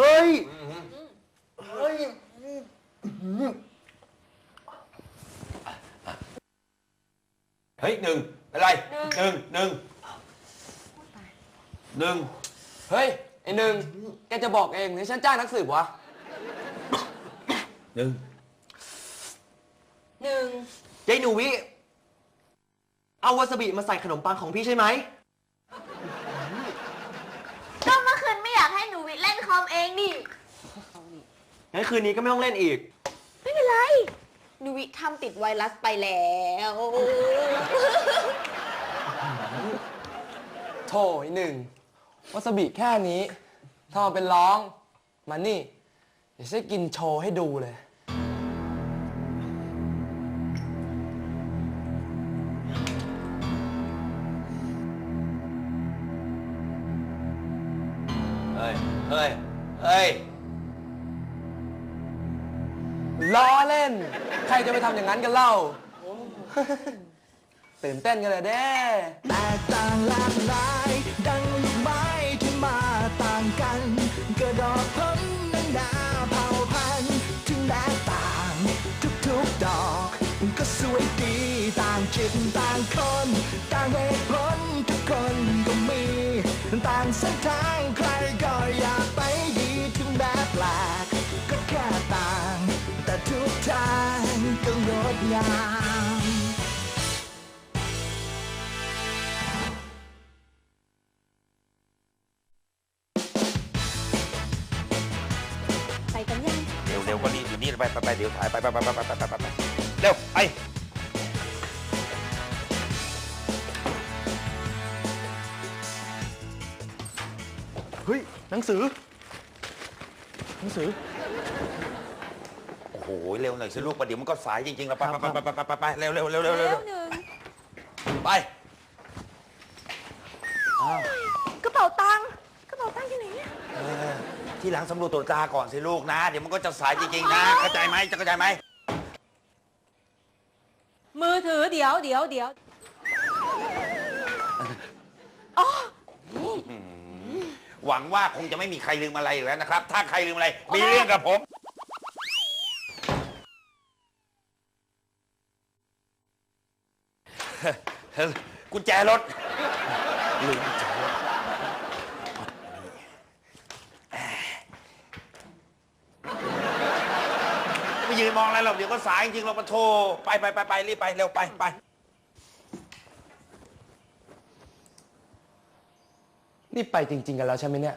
เฮ้ย เฮ้ย เฮ้ยหนึ่งอะไรหนึ่งหนึ่งหนึ่งเฮ้ย ไอหนึ่งแกจะบอกเองหรือฉันจ้างนักสืบวะหนึ่งหนึ่งยายหนูวิ เอาวาซาบิมาใส่ขนมปังของพี่ใช่ไหม เล่นคอมเองนี่งั้นคืนนี้ก็ไม่ต้องเล่นอีก ไม่เป็นไรนุวิทำติดไวรัสไปแล้ว โถยหนึ่งวาซาบิแค่นี้ถ้ามาเป็นร้อง มานี่ เดี๋ยวฉักินโชว์ให้ดูเลย น ใครจะไปทำอย่างนั้นกันเล่า ตื่นเต้นกันเลยเด้แตกต่างหลากหลาย ดังลูกไม้ที่มาต่างกัน กระดอกพ้นนังาเผ่าพันถึงแตกต่าง ทุกๆดอก ก็สวยดีต่างจิตต่างคน ต่างเหตุผลทุกคนก็มี ต่างเส้นทางใครก็อยากไปดีถึงแม้แปลก ทุกทางก็งดงามไปกันยัง เร็วเร็วก็รีบอยู่นี่ไปไปไเดี๋ยวถ่ายไปไปไปไปไปไปไปไปเร็วไปเฮ้ยหนังสือหนังสือ โอ้ยเร็วหน่อยสิลูกประเดี๋ยวมันก็สายจริงๆแล้วไปไปไปไปไปไปเร็วเร็วเร็วเร็วเร็วแล้วไปกระเป๋าตังกระเป๋าตังอยู่ไหนเนี่ยที่หลังสำรวจตรวจตาก่อนสิลูกนะ เดี๋ยวมันก็จะสายจริงๆนะเข้าใจไหมจะเข้าใจไหมมือถือเดี๋ยวเดี๋ยวเดี๋ยวอ๋หวังว่าคงจะไม่มีใครลืมอะไรแล้วนะครับ ถ้าใครลืมอะไรมีเรื่องกับผม กุญแจรถลืมกุแจรถไม่ยืนมองอะไรหรอกเดี๋ยวก็สายจริงเราไปโทรไปไปไปไปรีบไปเร็วไปไป นี่ไปจริง ๆ กันแล้วใช่ไหมเนี่ย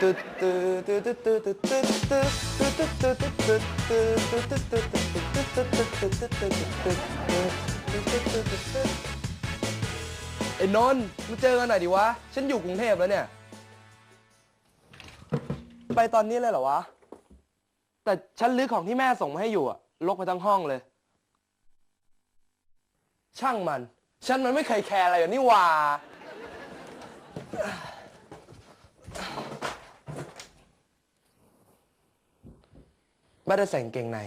ไอ้นนท์มาเจอกันหน่อยดิวะ ฉันอยู่กรุงเทพแล้วเนี่ย ไปตอนนี้เลยเหรอวะ แต่ฉันลื้อของที่แม่ส่งมาให้อยู่อะลกไปทั้งห้องเลย ช่างมัน ฉันมันไม่เคยแคร์อะไรอย่างนี้ว่า ไม่ได้ใส่กางเกงใน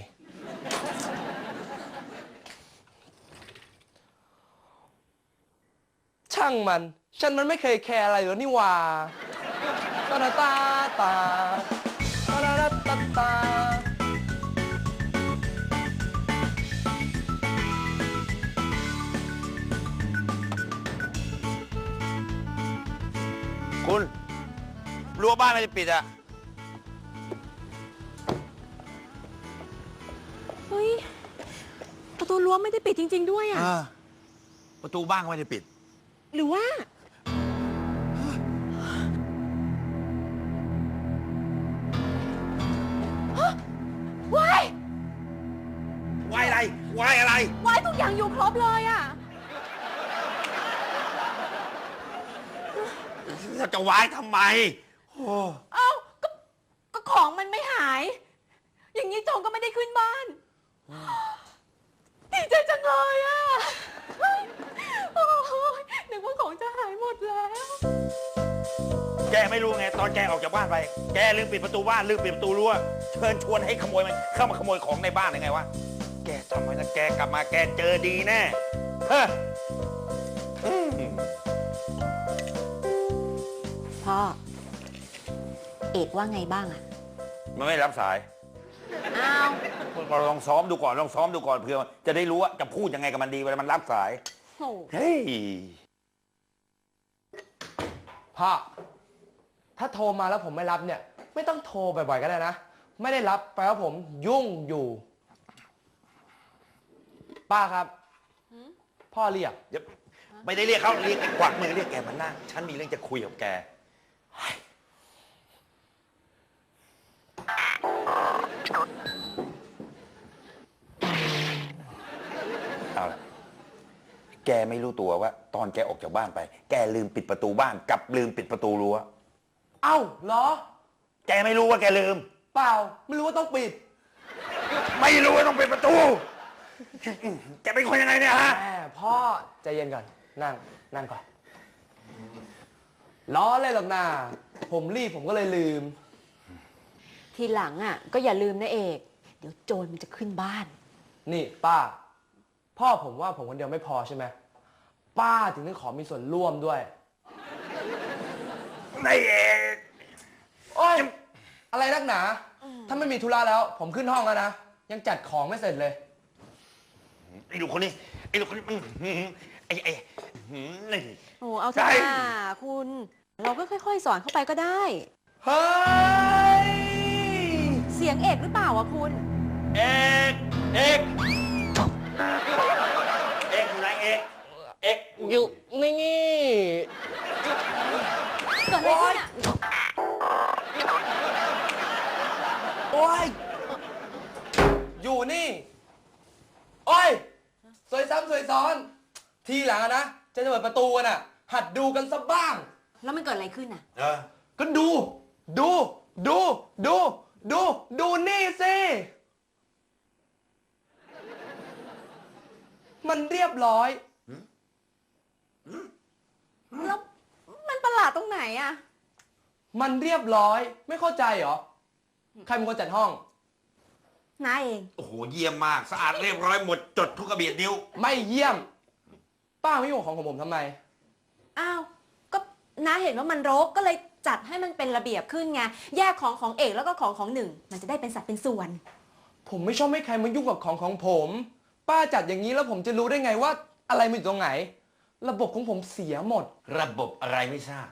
ช่างมัน ฉันมันไม่เคยแคร์อะไรเลยนี่ว่าตาตาตาตาตาตาตาคุณรั้วบ้านไม่ได้ปิดอะ เฮ้ย ประตูรั้วไม่ได้ปิดจริง ๆ ด้วยอะ อ่าประตูบ้านก็ไม่ได้ปิด หรือว่า วายวายอะไร วายอะไร วายทุกอย่างอยู่ครบเลยอะ เราจะไว้ทำไม โอ้เอ้าก็ก็ของมันไม่หาย อย่างนี้โจงก็ไม่ได้ขึ้นบ้าน ดีใจจังเลยอะโอ้ยนึกว่าของจะหายหมดแล้ว แกไม่รู้ไงตอนแกออกจากบ้านไป แกลืมปิดประตูบ้านลืมปิดประตูรั้วเชิญชวนให้ขโมยมันเข้ามาขโมยของในบ้านยังไงวะ แกจำไว้นะแกกลับมาแกเจอดีแน่เฮ้ออืมพ่อ เอกว่าไงบ้างอะ มันไม่รับสาย อ้าวเราลองซ้อมดูก่อนลองซ้อมดูก่อนเพื่อจะได้รู้ว่าจะพูดยังไงกับมันดีเวลามันรับสายโหเฮ้ยพ่อถ้าโทรมาแล้วผมไม่รับเนี่ย ไม่ต้องโทรบ่อยๆก็ได้นะ ไม่ได้รับแปลว่าผมยุ่งอยู่ ป้าครับ พ่อเรียก เดี๋ยวไม่ได้เรียกเขาเรียกกวักมือเรียกแกมานั่งฉันมีเรื่องจะคุยกับแกเฮ้ยเอาละ แกไม่รู้ตัวว่า ตอนแกออกจากบ้านไป แกลืมปิดประตูบ้านกับลืมปิดประตูรั้ว เอ้าเหรอ แกไม่รู้ว่าแกลืม เปล่า ไม่รู้ว่าต้องปิด ไม่รู้ว่าต้องปิดประตู แกเป็นคนยังไงเนี่ยฮะ แม่พ่อใจเย็นก่อน นั่ง นั่งก่อน ล้อเลยหรอกนาผมรีบผมก็เลยลืม ทีหลังอะก็อย่าลืมนะเอก เดี๋ยวโจรมันจะขึ้นบ้าน นี่ป้า พ่อผมว่าผมคนเดียวไม่พอใช่ไหมป้าถึงต้องขอมีส่วนร่วมด้วยในเอกโอ้ยอะไรนักหนา ถ้าไม่มีธุระแล้ว ผมขึ้นห้องแล้วนะ ยังจัดของไม่เสร็จเลย ไอ้ลูกคนนี้ไอ้ลูกคนนี้อื้อหือไอ้ไอ้อื้อหือนี่ โอ้เอาใช่เถอะนะคุณ เราก็ค่อย ๆ สอนเข้าไปก็ได้ เฮ้ย เสียงเอกหรือเปล่าอะคุณ เอก เอก เอกอยู่ไหนเอกเอกอยู่นี่นี่เกิดอะไรขึ้นอะโอ้ย อยู่นี่ โอ้ย สวยซ้ำสวยซ้อน ทีหลังอะนะ จะเปิดประตูกันอะหัดดูกันสักบ้าง แล้วมันเกิดอะไรขึ้นอะเออก็ดู ดู ดู ดู ดู ดูนี่สิ มันเรียบร้อยแล้วมันประหลาดตรงไหนอะมันเรียบร้อย ไม่เข้าใจเหรอ ใครเป็นคนจัดห้อง น้าเอง โอ้โห เยี่ยมมาก สะอาดเรียบร้อยหมดจดทุกกระเบียดนิ้ว ไม่เยี่ยม ป้าไม่ยุ่งของของผมทำไม อ้าว ก็น้าเห็นว่ามันรกก็เลยจัดให้มันเป็นระเบียบขึ้นไง แยกของของเอกแล้วก็ของของหนึ่ง มันจะได้เป็นสัดเป็นส่วน ผมไม่ชอบให้ใครมายุ่งกับของของผม ป้าจัดอย่างนี้แล้วผมจะรู้ได้ไงว่าอะไรมันอยู่ตรงไหน ระบบของผมเสียหมด ระบบอะไรไม่ทราบ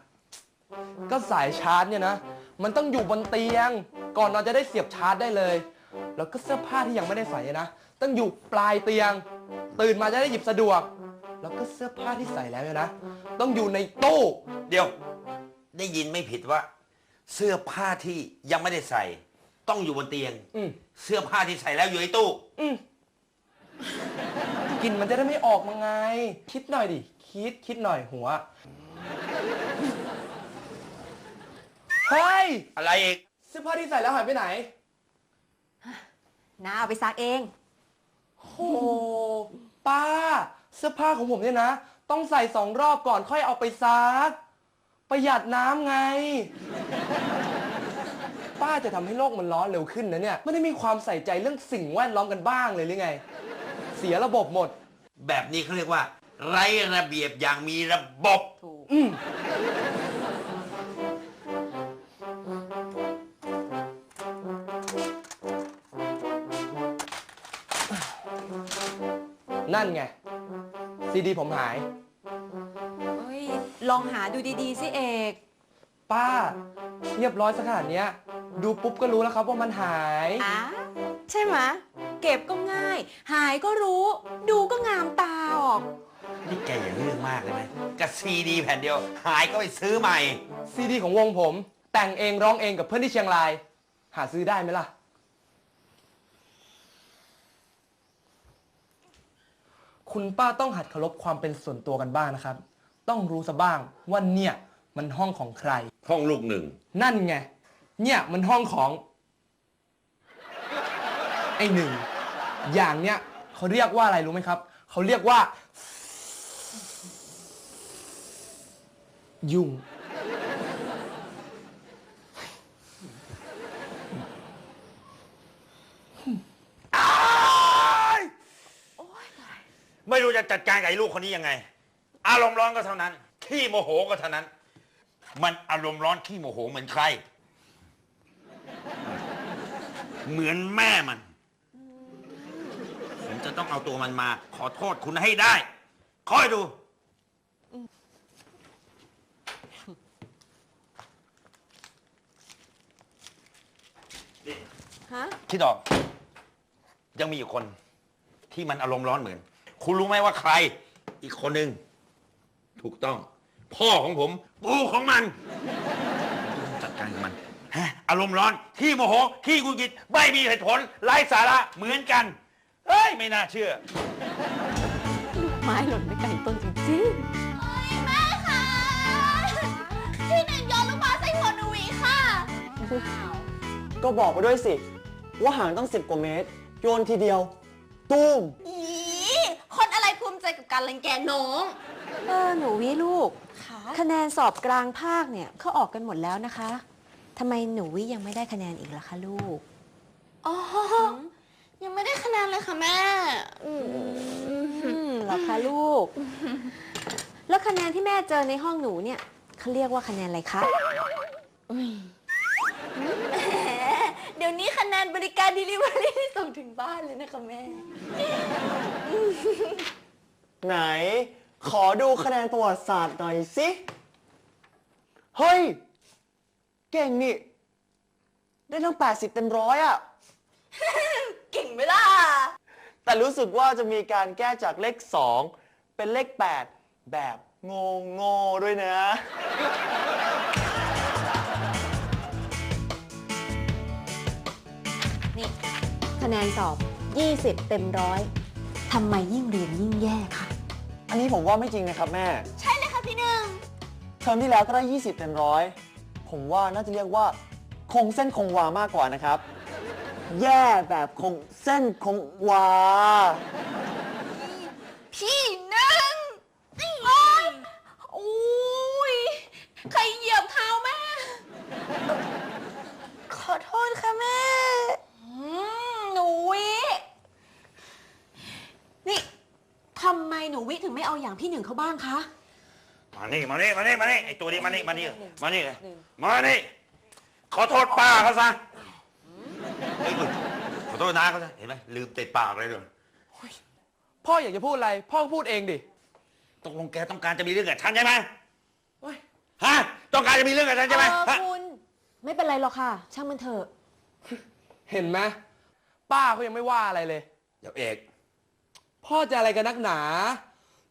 ก็สายชาร์จเนี่ยนะ มันต้องอยู่บนเตียง ก่อนนอนจะได้เสียบชาร์จได้เลย แล้วก็เสื้อผ้าที่ยังไม่ได้ใส่นะ ต้องอยู่ปลายเตียง ตื่นมาจะได้หยิบสะดวก แล้วก็เสื้อผ้าที่ใส่แล้วเนี่ยนะ ต้องอยู่ในตู้ เดี๋ยว ได้ยินไม่ผิดว่า เสื้อผ้าที่ยังไม่ได้ใส่ ต้องอยู่บนเตียง อืม เสื้อผ้าที่ใส่แล้วอยู่ในตู้ อืม กลินมันจะได้ไม่ออกมาไง คิดหน่อยดิ คิดคิดหน่อยหัว เฮ้ยอะไรอีก เสื้อผ้าที่ใส่แล้วหายไปไหน น้าเอาไปซักเอง โอ้ป้า เสื้อผ้าของผมเนี่ยนะ ต้องใส่สองรอบก่อนค่อยเอาไปซัก ประหยัดน้ำไง ป้าจะทำให้โลกมันร้อนเร็วขึ้นนะเนี่ย ไม่ได้มีความใส่ใจเรื่องสิ่งแวดล้อมกันบ้างเลยหรือไง เสียระบบหมด แบบนี้เขาเรียกว่า ไร้ระเบียบอย่างมีระบบ ถูกอืมนั่นไง ซีดีผมหาย เฮ้ย ลองหาดูดีๆสิเอก ป้า เรียบร้อยสักขนาดเนี้ย ดูปุ๊บก็รู้แล้วครับว่ามันหาย อะ ใช่ไหมะ เก็บก็ง่าย หายก็รู้ ดูก็งามตาออก นี่แกอย่าเรื่องมากเลยไหมกับซีดีแผ่นเดียว หายก็ไปซื้อใหม่ ซีดีของวงผม แต่งเองร้องเองกับเพื่อนที่เชียงราย หาซื้อได้ไหมล่ะ คุณป้าต้องหัดเคารพความเป็นส่วนตัวกันบ้างนะครับ ต้องรู้ซะบ้างว่าเนี่ยมันห้องของใคร ห้องลูกหนึ่ง นั่นไง เนี่ยมันห้องของ ไอ้หนึ่ง อย่างเนี้ยเขาเรียกว่าอะไรรู้ไหมครับ เขาเรียกว่า ยุ่งไม่รู้จะจัดการกับไอ้ลูกคนนี้ยังไง อารมณ์ร้อนก็เท่านั้น ขี้โมโหก็เท่านั้น มันอารมณ์ร้อนขี้โมโหเหมือนใคร เหมือนแม่มันผม จะต้องเอาตัวมันมา ขอโทษคุณให้ได้ คอยดู ฮะ คิดออก ยังมีอีกคนที่มันอารมณ์ร้อนเหมือน คุณรู้ไหมว่าใคร อีกคนหนึ่งถูกต้อง พ่อของผม ปู่ของมันต้องจัดการกับมันฮะอารมณ์ร้อนขี้โมโหขี้กุกิดไม่มีเหตุผลไร้สาระเหมือนกันเฮ้ย ไม่น่าเชื่อ ไม้หล่นไปไกลต้นจริงแม่ค่ะพี่หนึ่งโยนลูกบาสใส่หัวหนูหวีค่ะ ก็บอกไปด้วยสิ ว่าห่างตั้งสิบกว่าเมตร โยนทีเดียวตุ้มอีคนอะไรภูมิใจกับการรังแกน้อง ๆ เออหนูวิลูก ค่ะ คะแนนสอบกลางภาคเนี่ยเขาออกกันหมดแล้วนะคะทำไมหนูวิยังไม่ได้คะแนนอีกล่ะคะลูก อ๋อ ยังไม่ได้คะแนนเลยค่ะแม่อืมอืมเหรอคะลูก แล้วคะแนนที่แม่เจอในห้องหนูเนี่ยเขาเรียกว่าคะแนนอะไรคะแหมเดี๋ยวนี้คะแนนบริการ delivery ที่ส่งถึงบ้านเลยนะคะแม่ ไหน ขอดูคะแนนประวัติศาสตร์หน่อยสิ เฮ้ย เก่งนี่ ได้ทั้ง 80 เต็มร้อยอะ เก่งไหมล่ะ แต่รู้สึกว่าจะมีการแก้จากเลข 2 เป็นเลข 8 แบบโง่โง่ๆด้วยนะ นี่ คะแนนสอบ 20 เต็มร้อยทำไมยิ่งเรียนยิ่งแย่คะอันนี้ผมว่าไม่จริงนะครับแม่ ใช่เลยค่ะพี่หนึ่งเทอมที่แล้วก็ได้ 20 เต็มร้อย ผมว่าน่าจะเรียกว่า คงเส้นคงวามากกว่านะครับ แย่แบบคงเส้นคงวา พี่หนึ่งโอ๊ยโอ้ยใครเหยียบเท้าแม่ ขอโทษค่ะแม่อืมหนูวิ นี่ทำไมหนูวิถึงไม่เอาอย่างพี่หนึ่งเขาบ้างคะ มานี่มานี่มานี่มานี่ไอตัวนี้มานี่มานี่มานี่มานี่ขอโทษป้าเขาซะ เฮ้ยขอโทษน้าเขาซะเห็นไหมลืมติดปากเลยเลยพ่ออยากจะพูดอะไร พ่อก็พูดเองดิตกลงแกต้องการจะมีเรื่องกับฉันใช่ไหมฮะต้องการจะมีเรื่องกับฉันใช่ไหมเออฮะคุณไม่เป็นไรหรอกค่ะ ช่างมันเถอะเห็นไหมป้าเขายังไม่ว่าอะไรเลย เดี๋ยวเอก พ่อจะอะไรกันนักหนา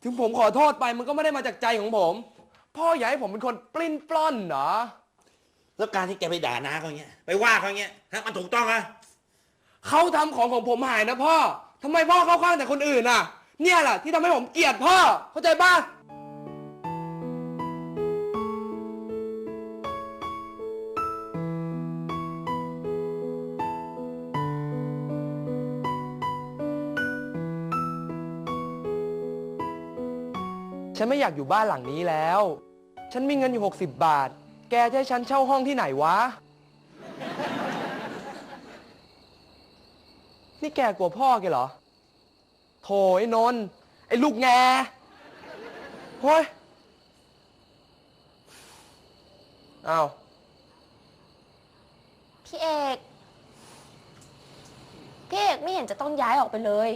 ถึงผมขอโทษไปมันก็ไม่ได้มาจากใจของผม พ่ออยากให้ผมเป็นคนปลิ้นปล้อนเหรอ แล้วการที่แกไปด่าน้าเขาอย่างเงี้ยไปว่าเขาอย่างเงี้ยฮะมันถูกต้องไหม เขาทำของของผมหายนะพ่อทำไมพ่อเข้าข้างแต่คนอื่นอะ เนี่ยแหละที่ทำให้ผมเกลียดพ่อ เข้าใจป่ะ ฉันไม่อยากอยู่บ้านหลังนี้แล้ว ฉันมีเงินอยู่ 60 บาท แกจะให้ฉันเช่าห้องที่ไหนวะ นี่แกกลัวพ่อแกเหรอ โถไอ้นนท์ไอ้ลูกแงเฮ้ยอ้าวพี่เอก พี่เอกไม่เห็นจะต้องย้ายออกไปเลย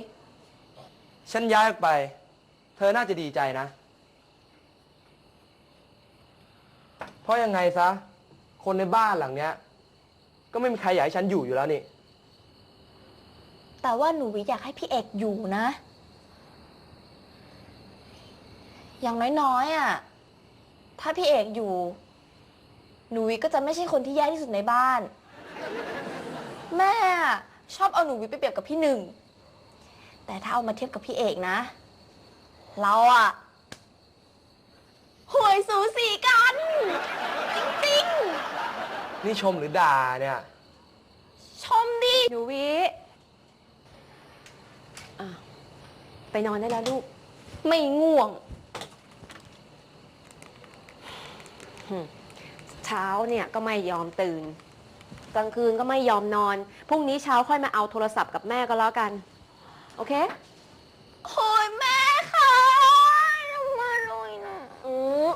ฉันย้ายออกไป เธอน่าจะดีใจนะ เพราะยังไงซะ คนในบ้านหลังเนี้ย ก็ไม่มีใครอยากให้ฉันอยู่อยู่แล้วนี่ แต่ว่าหนูวิอยากให้พี่เอกอยู่นะ อย่างน้อยๆอะ ถ้าพี่เอกอยู่ หนูวิก็จะไม่ใช่คนที่แย่ที่สุดในบ้าน แม่ชอบเอาหนูวิไปเปรียบกับพี่หนึ่ง แต่ถ้าเอามาเทียบกับพี่เอกนะ เราอะหวยสูสีกัน จริงนี่ชมหรือด่าเนี่ย ๆ ชมดิ หนูวิอะ ไปนอนได้แล้วลูก ไม่ง่วง เช้าเนี่ยก็ไม่ยอมตื่น กลางคืนก็ไม่ยอมนอน พรุ่งนี้เช้าค่อยมาเอาโทรศัพท์กับแม่ก็แล้วกัน โอเค โอ้ยแม่ค่ะมาเลยนะอือ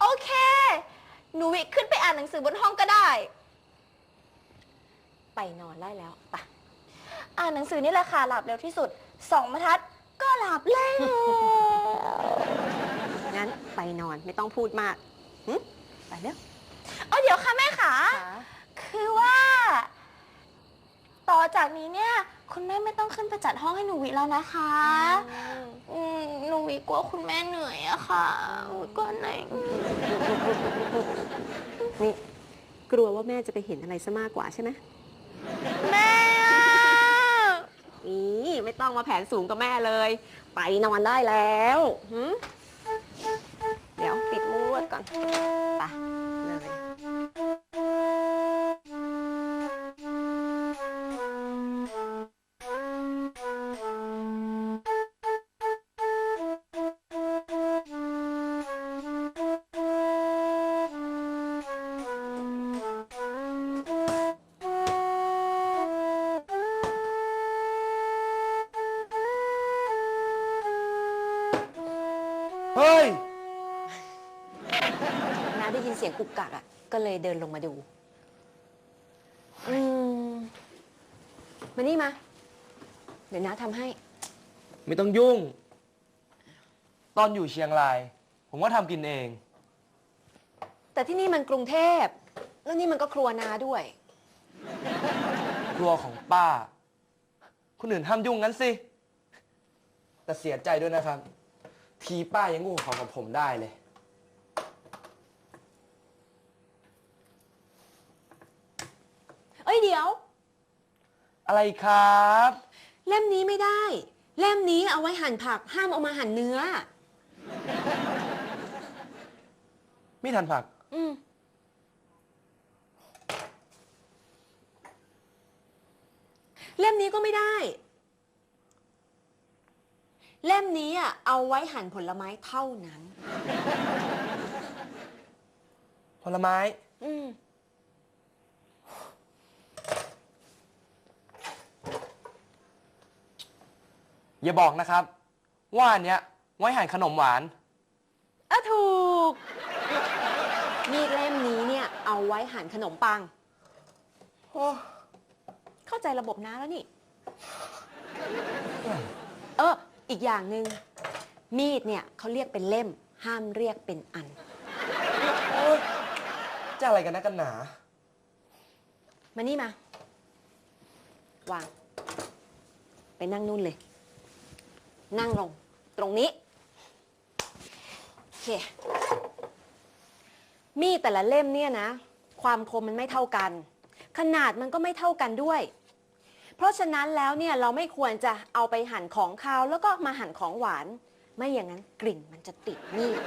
โอเค หนูวิขึ้นไปอ่านหนังสือบนห้องก็ได้ ไปนอนได้แล้วไป อ่านหนังสือนี่แหละค่ะหลับเร็วที่สุด สองบรรทัดก็หลับแล้วงั้นไปนอนไม่ต้องพูดมากหึไปเร็วเอาเดี๋ยวค่ะแม่ขาคือว่า ต่อจากนี้เนี่ย คุณแม่ไม่ต้องขึ้นไปจัดห้องให้หนูวิแล้วนะคะอืมหนูวิกลัวคุณแม่เหนื่อยอะค่ะอุ๊ยก่อนไหนนี่กลัวว่าแม่จะไปเห็นอะไรซะมากกว่าใช่ไหมแม่อะ นี่ไม่ต้องมาแผนสูงกับแม่เลย ไปนอนได้แล้วหึเดี๋ยวปิดมูดก่อนไปเลย เลยเดินลงมาดู อืม มานี่มา เดี๋ยวน้าทำให้ ไม่ต้องยุ่ง ตอนอยู่เชียงราย ผมก็ทำกินเอง แต่ที่นี่มันกรุงเทพ แล้วนี่มันก็ครัวนาด้วย ครัวของป้า คนอื่นห้ามยุ่งงั้นสิ แต่เสียใจด้วยนะครับ ทีป้ายังงูของกับผมได้เลย อ้ยเดี๋ยว อะไรครับ เล่มนี้ไม่ได้ เล่มนี้เอาไว้หั่นผัก ห้ามเอามาหั่นเนื้อมีดทันผัก อืมเล่มนี้ก็ไม่ได้ เล่มนี้อะเอาไว้หั่นผลไม้เท่านั้น ผลไม้ อืม อย่าบอกนะครับ ว่าอันเนี้ยไว้หั่นขนมหวาน อะถูก มีดเล่มนี้เนี่ย เอาไว้หั่นขนมปัง โอ้เข้าใจระบบน้าแล้วนี่ เออ อีกอย่างหนึ่งมีดเนี่ยเขาเรียกเป็นเล่ม ห้ามเรียกเป็นอัน โอ้ยจะอะไรกันนะกันหนา มานี่มา วาง ไปนั่งนู่นเลย นั่งลง ตรงนี้ โอเค มีดแต่ละเล่มเนี่ยนะ ความคมมันไม่เท่ากัน ขนาดมันก็ไม่เท่ากันด้วย เพราะฉะนั้นแล้วเนี่ยเราไม่ควรจะเอาไปหั่นของคาวแล้วก็มาหั่นของหวาน ไม่อย่างนั้นกลิ่นมันจะติดมีด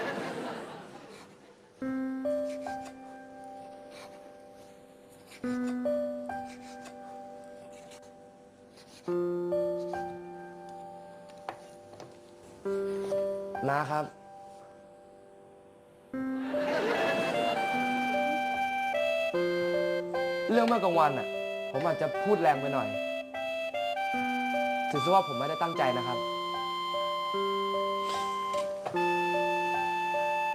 นะครับ เรื่องเมื่อกลางวันอะ ผมอาจจะพูดแรงไปหน่อย ถือซะว่าผมไม่ได้ตั้งใจนะครับ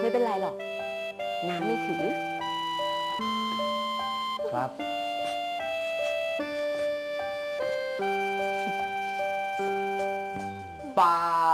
ไม่เป็นไรหรอก น้ำไม่ถือ ครับปลาป้า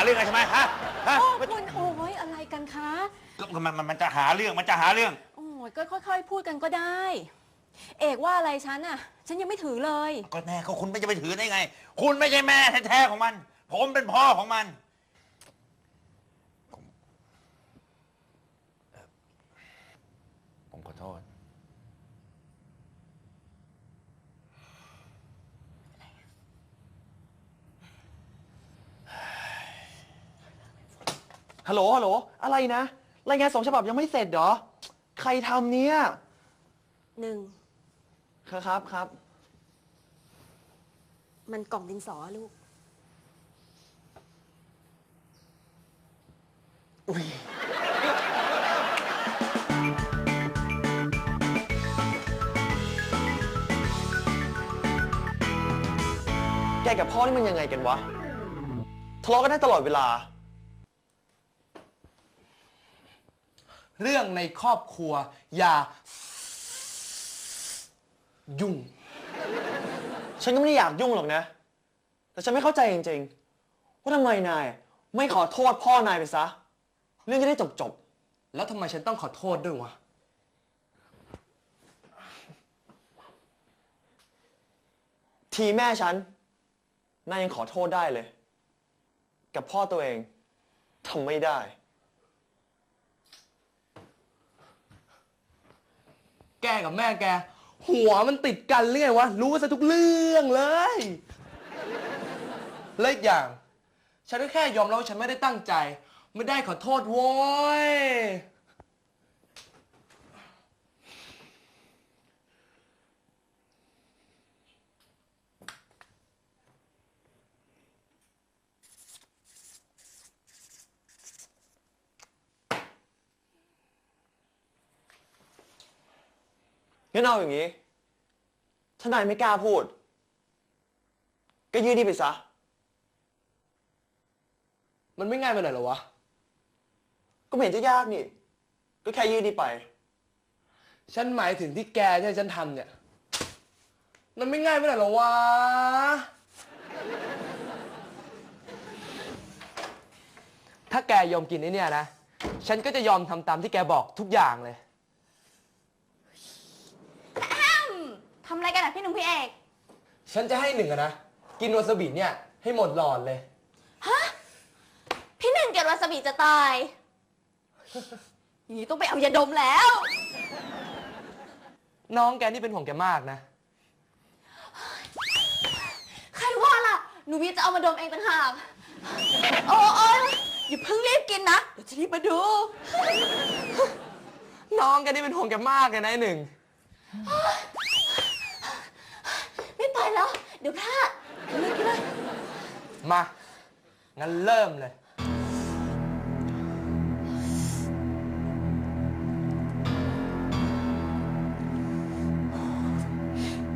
ารหาเรื่องกันใช่ไหมฮะฮะโอ้คุณโอ้ยอะไรกันคะก็มันมันมันจะหาเรื่องมันจะหาเรื่อง โอ้ยก็ค่อย ๆ พูดกันก็ได้ เอกว่าอะไรฉันอะฉันยังไม่ถือเลย ก็แน่ก็คุณไม่จะไปถือได้ไง คุณไม่ใช่แม่แท้ๆของมัน ผมเป็นพ่อของมันผมเอ่อผมขอโทษ ฮัลโหลฮัลโหลอะไรนะ รายงานสองฉบับยังไม่เสร็จเหรอ ใครทำเนี่ย หนึ่ง ครับครับครับ มันกล่องดินสอลูก แกกับพ่อนี่มันยังไงกันวะ ทะเลาะกันได้ตลอดเวลา เรื่องในครอบครัว อย่า ยุ่ง ฉันก็ไม่ได้อยากยุ่งหรอกนะ แต่ฉันไม่เข้าใจจริงๆ ว่าทำไมนาย ไม่ขอโทษพ่อนายไปซะ เรื่องจะได้จบจบแล้วทำไมฉันต้องขอโทษด้วยวะ ๆทีแม่ฉัน นายยังขอโทษได้เลย กับพ่อตัวเองทำไม่ได้ กกับแม่แก หัวมันติดกันเรื่อไงวะ รู้ซะทุกเรื่องเลย และอีกอย่าง ฉันก็แค่ยอมรับว่าฉันไม่ได้ตั้งใจ ไม่ได้ขอโทษโว้ย งั้นเอาอย่างนี้ ถ้านายไม่กล้าพูด ก็ยื่นนี่ไปซะ มันไม่ง่ายไปหน่อยเหรอวะ ก็ไม่เห็นจะยากนี่ ก็แค่ยื่นนี่ไป ฉันหมายถึงที่แกให้ฉันทำเนี่ย มันไม่ง่ายไปหน่อยเหรอวะ ถ้าแกยอมกินไอ้เนี่ยนะ ฉันก็จะยอมทำตามที่แกบอกทุกอย่างเลย ทำอะไรกันอะพี่หนุ่มพี่เอก ฉันจะให้หนึ่งอะนะ กินวาซาบิเนี่ยให้หมดหลอดเลย พี่หนึ่งเกิดวาซาบิจะตาย อย่างนี้ต้องไปเอายาดมแล้ว น้องแกนี่เป็นห่วงแกมากนะ ใครว่าล่ะ หนูวีจะเอามาดมเองต่างหาก โอ้โอ้ยอย่าเพิ่งรีบกินนะ เดี๋ยวจะรีบมาดู น้องแกนี่เป็นห่วงแกมากเลยนะไอ้หนึ่ง ไม่ไปแล้ว เดี๋ยวพลาดกินเลยกินเลยมา งั้นเริ่มเลย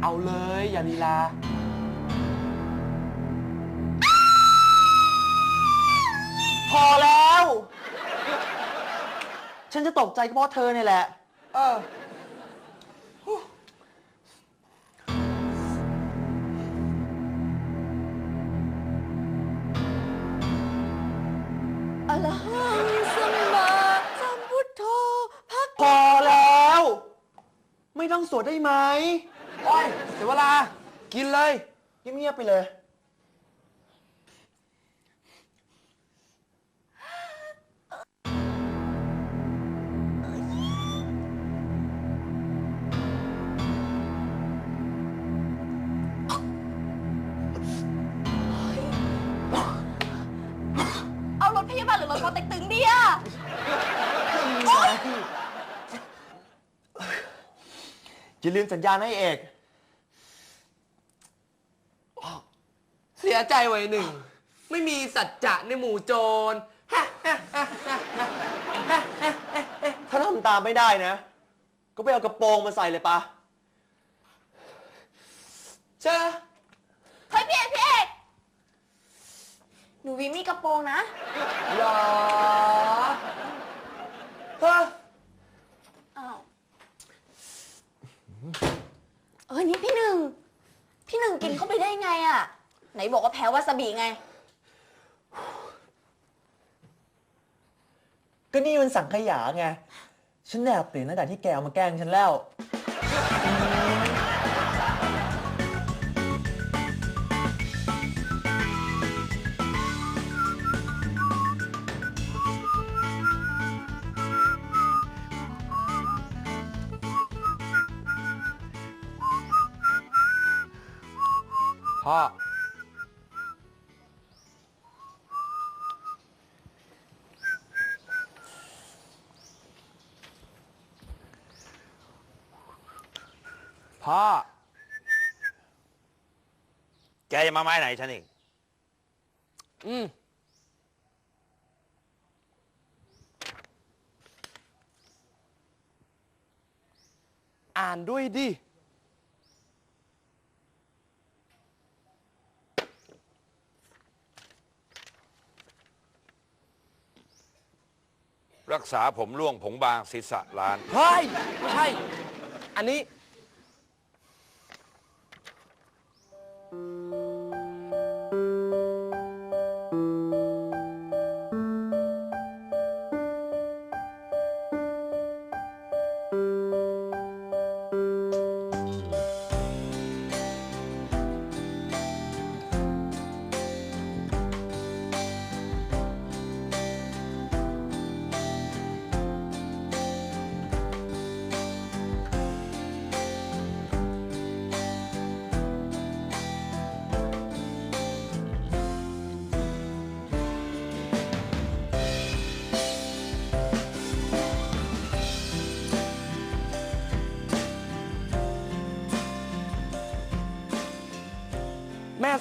เอาเลย อย่าลีลา พอแล้ว ฉันจะตกใจก็เพราะเธอเนี่ยแหละ เออ ไม่ต้องสวดได้ไหมโอ้ยเสียเวลา กินเลยเงียบๆไปเลย เอารถพยาบาลหรือรถปอเต็กตึงดีอะ อย่าลืมสัญญาณให้เอกเสียใจไว้หนึ่ง ไม่มีสัจจะในหมู่โจรถ้าทำตามไม่ได้นะ ก็ไปเอากระโปรงมาใส่เลยปะเจ้าเฮ้ยพี่เอกพี่เอกหนูวีมีกระโปรงนะ หรอฮะ เออนี่พี่หนึ่ง พี่หนึ่งกินเข้าไปได้ไงอะไหนบอกว่าแพ้วาซาบิไง ก็นี่มันสั่งขยะไง ฉันแอบตื่นตั้งแต่ที่แกเอามาแกล้งฉันแล้ว พ่อพ่อ แกจะมาไม้ไหนฉันเองอืมอ่านด้วยดิ รักษาผมร่วงผงบางศีรษะล้าน เฮ้ย ไม่ใช่ อันนี้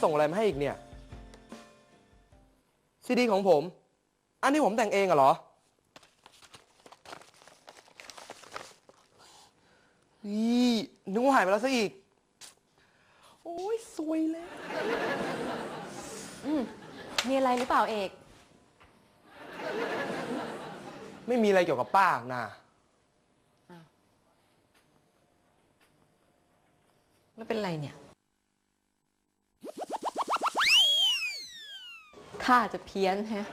ส่งอะไรมาให้อีกเนี่ยซีดีของผม อันนี้ผมแต่งเองอะเหรอ นี่นึกว่าหายไปแล้วซะอีก โอ้ยสวยแล้วมีอะไรหรือเปล่าเอก ไม่มีอะไรเกี่ยวกับป้านะ ไม่เป็นไรเนี่ย ข้าจะเพี้ยนฮะ